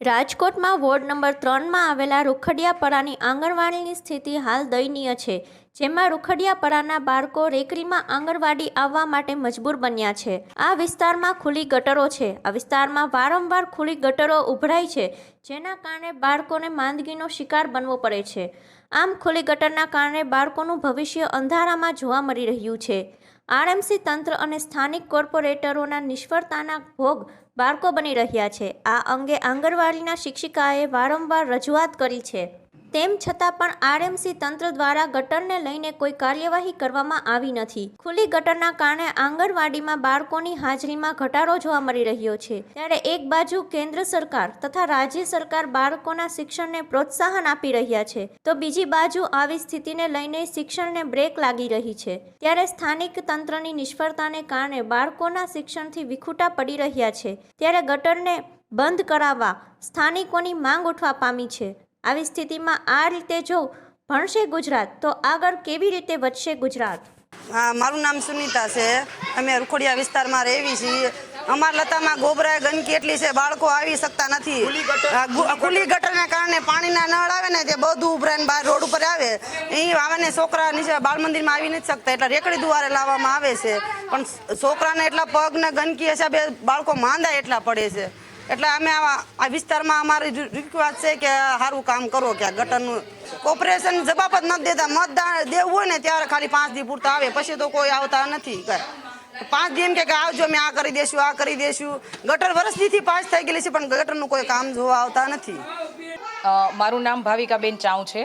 રાજકોટમાં ward number ત્રણમાં આવેલા રૂખડિયાપરાની આંગણવાડીની સ્થિતિ હાલ દયનીય છે, જેમાં રૂખડિયાપરાના બાળકો રેકડીમાં આંગણવાડી આવવા માટે મજબૂર બન્યા છે. આ વિસ્તારમાં ખુલ્લી ગટરો છે. આ વિસ્તારમાં વારંવાર ખુલ્લી ગટરો ઉભરાય છે, જેના કારણે બાળકોને માંદગીનો શિકાર બનવો પડે છે. આમ ખુલ્લી ગટરના કારણે બાળકોનું ભવિષ્ય અંધારામાં જોવા મળી રહ્યું છે. આરએમસી તંત્ર અને સ્થાનિક કોર્પોરેટરોના નિષ્ફળતાના ભોગ બાળકો બની રહ્યા છે. આ અંગે આંગણવાડીના શિક્ષિકાએ વારંવાર રજૂઆત કરી છે. તેમ છતાં પણ આરએમસી તંત્ર દ્વારા ગટરને લઈને કોઈ કાર્યવાહી કરવામાં આવી નથી. ખુલ્લી ગટરના કારણે આંગણવાડીમાં બાળકોની હાજરીમાં ઘટાડો જોવા મળી રહ્યો છે. ત્યારે એક બાજુ કેન્દ્ર સરકાર તથા રાજ્ય સરકાર બાળકોના શિક્ષણને પ્રોત્સાહન આપી રહ્યા છે. તો બીજી બાજુ આવી સ્થિતિને લઈને શિક્ષણને બ્રેક લાગી રહી છે. ત્યારે સ્થાનિક તંત્રની નિષ્ફળતાને કારણે બાળકોના શિક્ષણથી વિખૂટા પડી રહ્યા છે. ત્યારે ગટરને બંધ કરાવવા સ્થાનિકોની માંગ ઉઠવા પામી છે. આવી સ્થિતિમાં આ રીતે જો ભણશે ગુજરાત, તો આગળ કેવી રીતે વધશે ગુજરાત? મારું નામ સુનીતા છે. અમે રૂખોડિયા વિસ્તારમાં રહેવી છીએ. અમારા લતામાં ગોબરાએ ગંદકી એટલી છે, બાળકો આવી શકતા નથી. ખુલ્લી ગટરને કારણે પાણીના નળ આવે ને તે બધું ઉભરાઈને બહાર રોડ ઉપર આવે. એ આવે ને છોકરા નીચે બાળ મંદિરમાં આવી નથી શકતા, એટલે રેકડી દ્વારે લાવવામાં આવે છે. પણ છોકરાને એટલા પગને ગંદકી ગંદકી હિસાબે બાળકો માંદા એટલા પડે છે. એટલે અમે આ વિસ્તારમાં અમારી રિક્વેસ્ટ છે કે સારું કામ કરો કે ગટરનું કોર્પોરેશન જવાબ જ નથી દેતા. મતદાન દેવું હોય ને ત્યારે ખાલી પાંચ દી પૂરતા આવે. પછી તો કોઈ આવતા નથી કાંઈ પાંચ દી એમ કે આવજો, અમે આ કરી દેશું, આ કરી દેશું. ગટર વર્ષથી પાસ થઈ ગયેલી છે, પણ ગટરનું કોઈ કામ જોવા આવતા નથી. મારું નામ ભાવિકાબેન ચાઉ છે.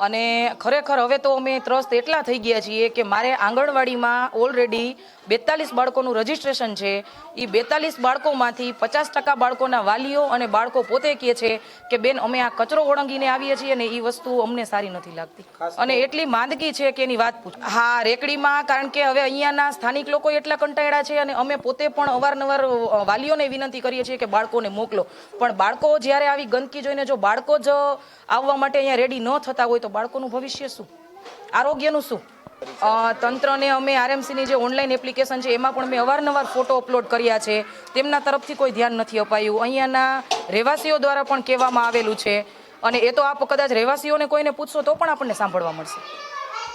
અને ખરેખર હવે તો અમે ત્રસ્ત એટલા થઈ ગયા છીએ કે મારે આંગણવાડીમાં ઓલરેડી બેતાલીસ બાળકોનું રજિસ્ટ્રેશન છે. એ બેતાલીસ બાળકોમાંથી પચાસ ટકા બાળકોના વાલીઓ અને બાળકો પોતે કહે છે કે બેન અમે આ કચરો ઓળંગીને આવીએ છીએ ને એ વસ્તુ અમને સારી નથી લાગતી. અને એટલી માંદગી છે કે એની વાત પૂછ હા રેકડીમાં કારણ કે હવે અહીંયાના સ્થાનિક લોકો એટલા કંટાળ્યા છે અને અમે પોતે પણ અવારનવાર વાલીઓને વિનંતી કરીએ છીએ કે બાળકોને મોકલો. પણ બાળકો જ્યારે આવી ગંદકી જોઈને જો બાળકો જ આવવા માટે અહીંયા રેડી ન થતા હોય તો બાળકોનું ભવિષ્ય શું? આરોગ્યનું શું? તંત્રને અમે આરએમસીની જે ઓનલાઈન એપ્લિકેશન છે, એમાં પણ મેં અવારનવાર ફોટો અપલોડ કર્યા છે. તેમના તરફથી કોઈ ધ્યાન નથી અપાયું. અહીંયાના રહેવાસીઓ દ્વારા પણ કહેવામાં આવેલું છે. અને એ તો આપ કદાચ રહેવાસીઓને કોઈને પૂછશો તો પણ આપણને સાંભળવા મળશે.